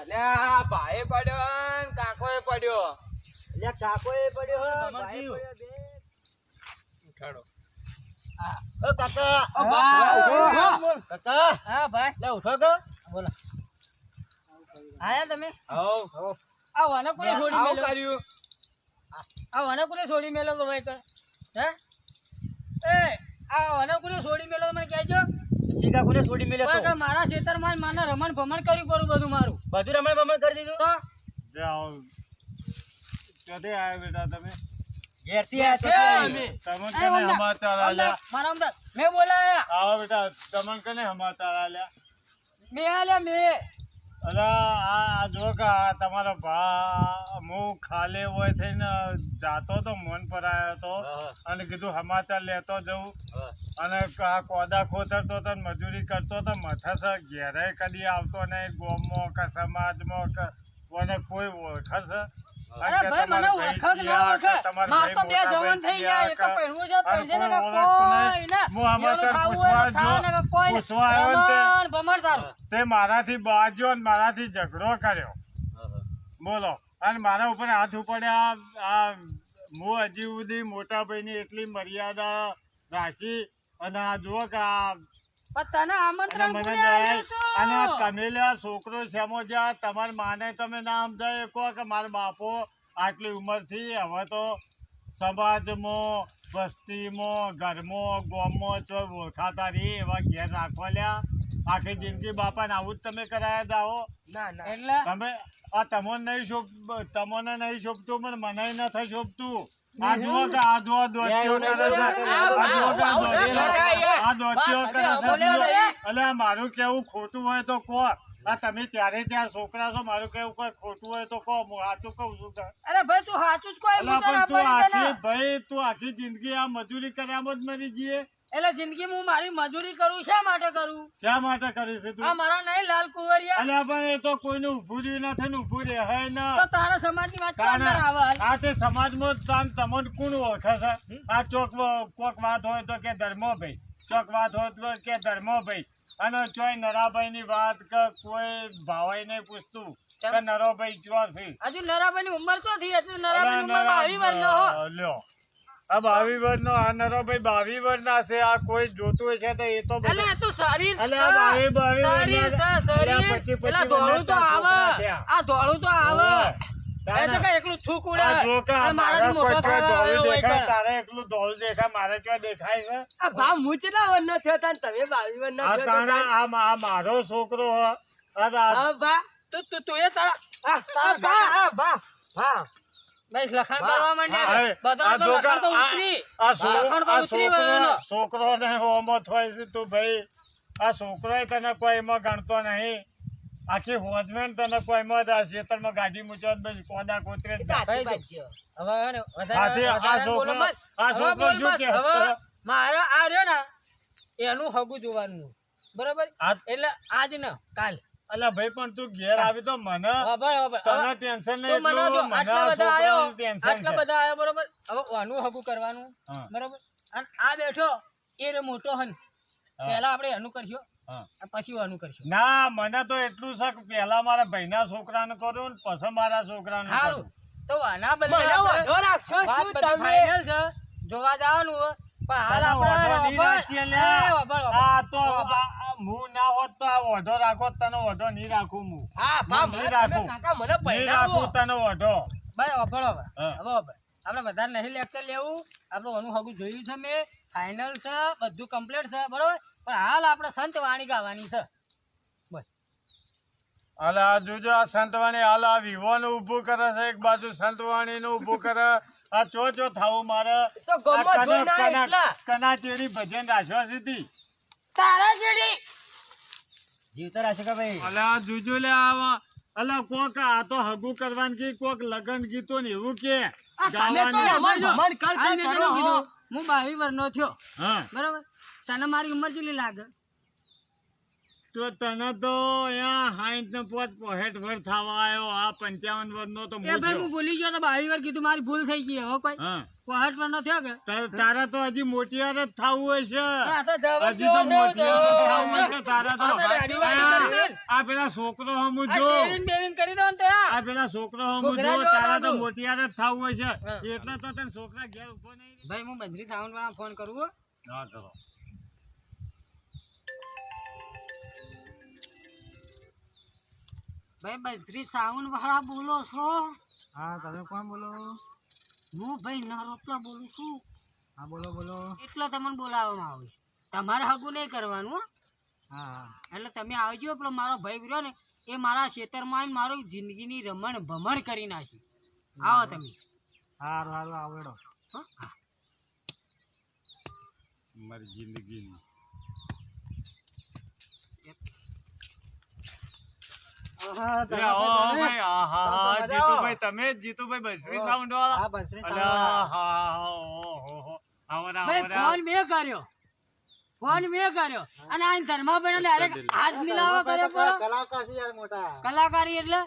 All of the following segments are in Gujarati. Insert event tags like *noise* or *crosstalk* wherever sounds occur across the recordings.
અલ્યા ભાઈ પડ્યો ને કાકોએ પડ્યો. એટલે કાકોએ પડ્યો ભાઈ? પડ્યો ઉઠાડો. ઓ કાકા. ઓ હા ભાઈ લે ઉઠો તો. બોલો. આયા તમે? હો આ વાને કોને છોડી મેલો. કર્યું. આ વાને કોને છોડી મેલો તો ભાઈ કર હે? એ આ વાને કોને છોડી મેલો તો મને કહેજો. સીધા કોને છોડી ભાઈ તો. મારા ખેતરમાં માને રમણ ભમણ કર્યું કરું બધું મારું. બધું રમણ ભમણ કરી દીધું? તો? ક્યાંથી આવ્યા બેટા તમે? ઘેરથી આયા તો એ, અમે. તમને કને સમાચાર આલ્યા? મારા અમદાવાદ. મેં બોલાયા. આવો બેટા તમન કને સમાચાર આલ્યા? મેં આલ્યા મેં. અરે આ આ જો કે આ તમારો ભા હું ખાલી હોય થઈને જાતો તો મન પર આવ્યો તો અને કીધું સમાચાર લેતો જવું અને આ કોદા ખોતરતો તો ને મજૂરી કરતો હતો મથસ ઘેરે કદી આવતો નહીં ગોમમાં કે સમાજમાં કે કોને કોઈ ઓળખસ અરે ભાઈ મને ઓળખ ના ઓળખ. માર તો બે જવાન થઈ ગયા એક પહેરવું છે પહેરજે ને કોઈ ને હું એનું સમાચાર ખાવું હોય તો પૂછવા પૂછવા આવ્યો મારાથી બાજો ને મારાથી ઝઘડો કર્યો. બોલો. અને મારા ઉપર હાથ ઉપડ્યા આ હું હજી સુધી મોટા ભાઈની એટલી મર્યાદા રાખી અને આ જુઓ કે આ તને આમંત્રણ અને તું? છોકરો શેમો જ્યાં તમારા માને તમે ના સમજાય કહો કે મારા બાપો આટલી ઉંમરથી હવે તો સમાજમાં વસ્તીમાં ઘરમાં ગામમાં ચો ઓળખાતા રહી એવા ઘેર રાખવા લ્યા. આખી જિંદગી બાપાને આવું જ તમે કરાયા ના ના. એટલે? તમે આ તમને નહીં શોભ તમને નહીં શોભતું પણ મને નથી શોભતું આ જુઓ કે આ જુઓ દોસ્તીઓ કરે છે. આ જુઓ કે આ દોસ્તીઓ કરે છે. એટલે મારું કેવું ખોટું હોય તો કહો. આ તમે ચારે ચાર છોકરા છો મારું કેવું કોઈ ખોટું હોય તો કહો. હું સાચું કહું છું અરે ભાઈ તું સાચું જ કોઈ. આખી ભાઈ તું આખી જિંદગી આ મજૂરી કર્યામાં જ મરી જઈએ. એટલે જિંદગી હું મારી મજૂરી કરું શા માટે કરું? શા માટે કરી છે તું? આ મારા નહીં લાલ કુંવરિયા. અલ્યા પણ એ તો કોઈનું ઊભું રહ્યું નથી ને ઊભું રહે હે ન? તો તારા સમાજની વાત કોણ આવે આ તે સમાજમાં તાન તમને કોણ ઓળખે છે? આ ચોક કોક વાત હોય તો કે ધર્મોભાઈ ચોક વાત હોય તો કે ધર્મોભાઈ અને ચોય નરાભાઈ ની વાત કે કોઈ ભાવાઈ ને પૂછતું કે નરોભાઈ ચો છે હજુ નરાભાઈની ઉંમર તો થઈ હજુ નરાભાઈ ઉંમર લ્યો. આ બાવી વર્ષ નો આ નરોભાઈ બાવી વર્ષ ના છે આ કોઈ જોતું છે તો એ તો એટલે એ તો શરીર છે. બાવી બાવી શરીર છે શરીર અલે આ પચી પચી પેલા ધોળું તો આવે. આ ધોળું તો આવે. એ તો કઈ એકલું થૂક ઉડે. અને મારાથી મોટો થવા હોય તારે એકલું ધોળ દેખાય મારે ચો દેખાય છે? આ ભાવ હું થયો તા તમે બાવી આ થયો તાણા આ મારો છોકરો હ. આ હા તું તું તું એ તારા આ ભા આ ભા ભા. બસ લખાણ કરવા આ- બધા તો લખાણ તો ઉતરી. આ લખાણ તો આ ઉતરી છોકરો ને હોમ થાય છે તું ભાઈ આ છોકરો તને કોઈ એમાં ગણતો નહીં. આખી હોજમેન તને કોઈ એમાં જ આ ખેતરમાં ગાડી મૂચો બસ કોદા કોતરે. હવે ને, વધારે- છોકરો- આ છોકરો શું કે હવે મારે આ રહ્યો ને એનું હગું જોવાનું. બરોબર? એટલે આજ ને કાલ. અલા ભાઈ પણ તું ઘેર આવી તો મને તને ટેન્શન તો નહીં મને આટલા બધા આયો. આટલા બધા આયો બરોબર? હવે આનું હગું કરવાનું. બરોબર? અને આ બેઠો એ રે મોટો હન. પહેલા આપણે એનું કરશું પછી આનું કરશું. ના મને તો એટલું શક પહેલા મારા ભાઈના છોકરાને કરું ને પછી મારા છોકરાને સારું તો આના બદલે રાખશો શું તમે? જોવા જવાનું આ તો આ- આ હું ના હોત તો આ ઓઢો રાખો તને ઓઢો નહીં રાખું હું હા ભા મને રાખું. મને નહીં રાખું તને ઓઢો ભાઈ વભળ હવે હવે. આપણે બધાને નહીં લેક્ચર લેવું. આપડે અનુ હગું જોયું છે મેં. ફાઇનલ છે બધું કમ્પ્લીટ છે બરોબર? પણ હાલ આપણે સંત વાણી ગાવાની છે. હાલ આ જોજો આ સંતવાણી હાલ આ વિવોનું ઊભું કરે છે એક બાજુ સંતવાણીનું ઊભું કરે. આ ચો ચો થાવું મારે. ના કના- ચેડી ભજન રાખ્યો સીધી તારા ચેડી જીવતા રહેશે કે ભાઈ? અલે આ જોજો લે આવા અલ કોક આ તો હગું કરવાનું કે કોક લગન ગીતો ને એવું કે. હો. કીધું હું બાવી વર્ષનો થયો. હા. બરોબર? તને મારી ઉંમર કેટલી લાગે? તો તને તો અહીંયા હાઈઠ ને પોત પોહેઠ વર થવા આવ્યો. આ પંચાવન વર્ષનો તો એ ભાઈ હું ભૂલી ગયો તો બાવી વર કીધું મારી ભૂલ થઈ ગઈ હવે કોઈ હા. વર નો થયો કે? તારે- તો હજી મોટિયાર જ થવું જબર હજી તો મોટિયાર છે તારે આ પેલા છોકરો હમું આ જો. કરી દો ને આ પેલા છોકરો હમું જો તારા તો. મોટિયાર જ થવું હોય છે. હા. એટલે તો તને છોકરા ઘેર ઊભો નહીં ભાઈ હું બંજરી સાઉન્ડ ફોન કરું હો. હા કરો ભાઈ બંજરી સાવન વાળા બોલો છો? હા તમે કોણ બોલો? હું ભાઈ નરોપલા બોલું છું. હા બોલો બોલો. એટલે તમને બોલાવવામાં આવે છે. તમારે હગું નહીં કરવાનું હો. હા હા. એટલે તમે આવજો પેલો મારો ભાઈ રહ્યો ને એ મારા ખેતરમાં આવીને મારું જિંદગીની રમણ ભમણ કરી નાખી. આવો તમે. સારું સારું આવડો. હો? હા. મારી જિંદગીની લે, ઓ ભાઈ, આ હા, હા, જીતુભાઈ, તમે જ જીતુભાઈ બસરી સાઉન્ડ વાળા? ફોન મેં કર્યો. ફોન મેં કર્યો. અને આ ધર્માભાઈ ડાયરેક્ટ હાથ મિલાવો કર્યો કલાકાર છે યાર મોટા. કલાકારી એટલે?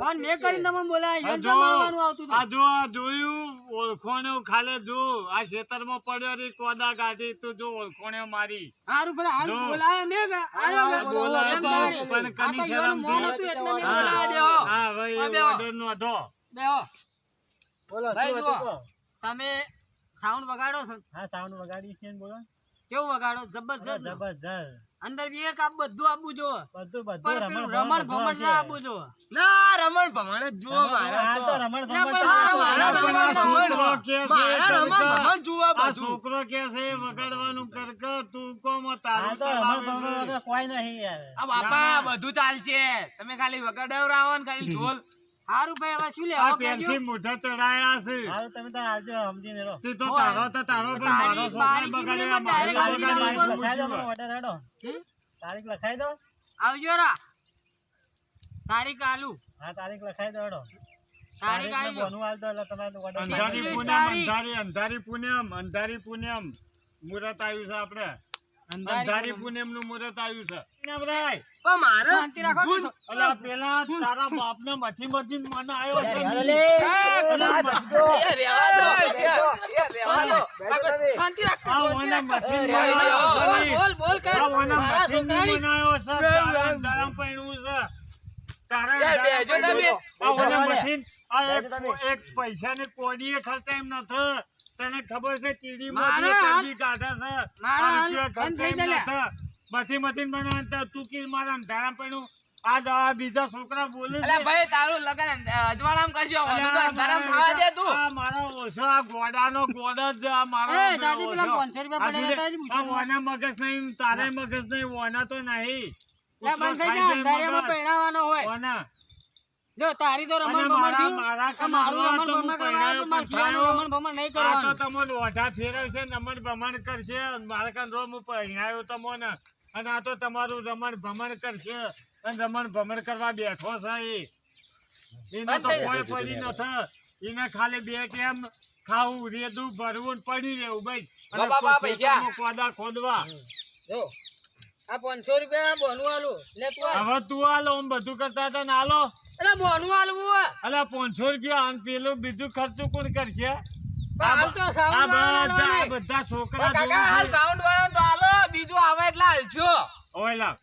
ફોન મેં કરીને તમે બોલાય. જો, તો આવતું આ જો, આ જોયું? ઓળખોને ખાલે જો આ ખેતરમાં પડ્યો રે કોદા ગાડી. તો જો ઓળખોણે મારી. હારું ભલે હાલ બોલાય બોલાયો મેં આયો? આ તો, પણ કની શરમ મોં હતું એટલે મેં બોલાય બોલાવા દેવો. હા ભાઈ ઓર્ડર નો હતો. બેહો. બોલો ભાઈ? તમે સાઉન્ડ વગાડો છો. હા સાઉન્ડ વગાડી છે ને બોલો. કેવું વગાડો? જબરજસ્ત. જબરજસ્ત. અંદર બી એક બધું આપવું જો બધું બધું રમણ ભમણ ના આપવું જો ના રમણ ભમણ જ જુઓ મારા તો. રમણ ભમણ મારા- આવે. મારા આ રમણ ભમણ. કે છે રમણ કરકા. ભમણ જુઓ આ છોકરો કે છે વગાડવાનું કરક તું કોમ તારું તો રમણ ભમણ કોઈ નહીં યાર. આ બાપા બધું ચાલશે. તમે ખાલી વગાડવરાવો ને ખાલી *laughs* ઢોલ. હારું ભાઈ હવે શું આ લેવા મોઢા ચડાયા છે. હારું તમે તો આવજો સમજીને રહો તે તો તારો તો તારો પણ મારો તારી- બગાડ્યા, કિડની મારે માં બગાડ્યા, direct મારે તારીખ લખાઈ દો. પૂછ્યું. મને order હેડો તારીખ લખાઈ દો. આવજો રા. તારીખ આલુ. હા તારીખ લખાઈ દો હેડો તારીખ આલુ બોનું આલ દો એટલે તમારે order અંધારી પૂનમ અંધારી અંધારી પૂનમ અંધારી પૂનમ મુહૂર્ત આવ્યું છે આપણે અંધારી પૂનમનું મુહૂર્ત આવ્યું છે નવરાય. પણ મારે શાંતિ રાખો અલા પેલા તારા બાપ ને મથી મથી મને આવ્યો છે શાંતિ રાખો બોલ બોલ કર મારા છોકરાની મને છે. તારા અંધારામાં પૈણું છે. તારા બેજો તમે. આ મથી આ એક પૈસા ને કોડીએ ખર્ચા એમ નથી તને ખબર છે ચીડી મારા મોટી કાઢે છે. મારા બંધ થઈ ગયા. મથી તું કી મારા અંધારામાં પહેણ્યું. આ દવા બીજા છોકરા બોલે છે. ભાઈ તારું લગન અજવાળામ કરજો. અલ્યા, વધુ તો અંધારામ થવા દે તું. મારો ઓછો આ ગોડાનો ગોડ જ આ મારો એ, દાદી, પેલા 500 રૂપિયા આ પડેલા હતા ઓના મગજ નહીં તારે મગજ નહીં ઓના તો નહીં. બંધ થઈ પહેરાવાનો હોય. ઓના. જો તારી તો રમણ બમણ મારા- થયું. મારું રમણ બમણ કરવા તો માર સિયાનું રમણ બમણ નહીં આ તો કરવાનું. ઓઢા ફેરવશે રમણ બમણ કરશે મારા રોમ રો હું પહેરાયો અને આ તો તમારું રમણ ભમણ કરશે. અને રમણ ભમણ કરવા બેઠો છે એને તો કોઈ પડી નથી. એને ખાલી બે ટેમ ખાવું રેદું ભરવું પડી રહેવું ભાઈ અને પૈસા. કોદા ખોદવા. જો આ પાંચસો રૂપિયા બોનું આલું લે તું. હવે તું આલો હું બધું કરતા હતા ને આલો એટલે મોનું આલવું હોય. અલા પાંચસો રૂપિયા આમ પેલું બીજું ખર્ચું કોણ કરશે? બધા છોકરા કાકા હાલ જોવું છે. સાઉન્ડ વાળો તો હાલો બીજું આવે એટલે હાલજો ઓય લા.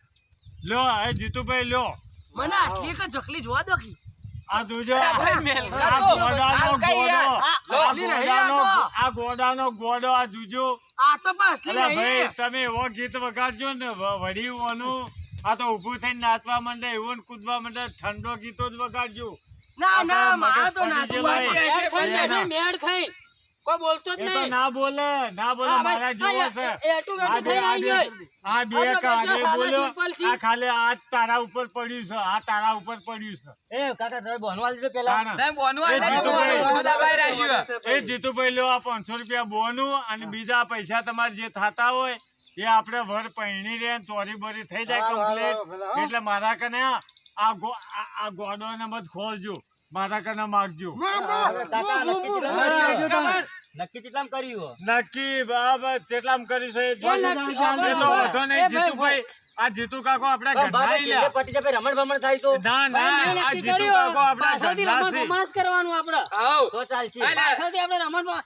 લ્યો એ જીતુભાઈ લ્યો મને આટલી એક ચકલી જોવા દો કી. આ જોજો. આ ગોડાનો ગોડો. આ જોજો. આ તો ભાઈ તમે એવો ગીત વગાડજો ને વડી ઓનું. આ તો ઊભું થઈને નાચવા માંડે એવું કૂદવા માંડે ઠંડો ગીતો જ વગાડજો. ના ના મારા તો નાચવું. મેળ ખાઈ. કોઈ બોલતો જ નહીં. ના બોલે ના બોલે મારા જેવો છે. એટું આ વેટું બે- થઈને આ આવી બે- આ બે કાલે બોલ્યો આ ખાલે આ તારા ઉપર પડ્યું છે આ તારા ઉપર પડ્યું છે. એ કાકા તમે બોનવા આલ પેલા. તમે બોનું એ હાલ દે, દબાઈ રાખ્યું. એ જીતુભાઈ લ્યો આ પાંચસો રૂપિયા બોનું અને બીજા પૈસા તમારે જે થતા હોય એ આપણે વર પહેણી રે ચોરી બોરી થઈ જાય કમ્પ્લીટ એટલે મારા કને આ આ- આ ગોડો ને મત ખોલજો. મારા કને માગજો નક્કી કેટલામ કર્યું? નક્કી બાબત કેટલામ કરીશું એ તો વાંધો નહીં જીતુભાઈ. આ જીતુ કાકો આપણા પણ ઘરના લ્યા. પટી જાય રમણ ભમણ થાય તો. ના ના આ જીતુ કાકો આપણા પાછળથી ઘરના રમણ છે. ભમણ જ કરવાનું આપણે. આવ. તો ચાલશે. પાછળથી આપણે રમણ ભમણ-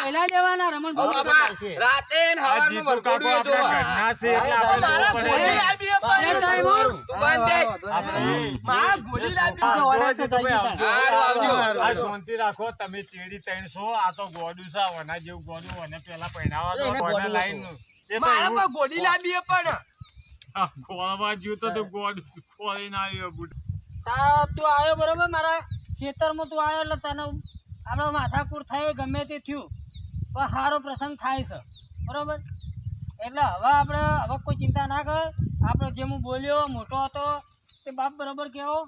પહેલા દેવાના રમણ ભમણ. રાતે ને આ હવારમાં જીતુ કાકો વરઘોડું આપણા ઘરના છે એટલે આપણે દે. જો શાંતિ રાખો તમે ચેડી ત્રણસો આ તો ગોડું છે વના જેવું ગોડું અને પેલા પહેરાવા ગોડું લાઈન. એ તો મારા એવું- પર ગોળી લાવી આપણ. આ ગોળવા જ્યું તો તો ગોડું ખોળીને આવ્યો બુટ. તા તું આવ્યો બરોબર મારા ખેતરમાં તું આવ્યો એટલે તને આપણે માથાકૂર થાય ગમે તે થયું. પણ સારો પ્રસંગ થાય છે. બરોબર? એટલે હવે આપણે હવે કોઈ ચિંતા ના કર. આપણે જે હું બોલ્યો, મોટો હતો, તે બાપ બરોબર કેવો?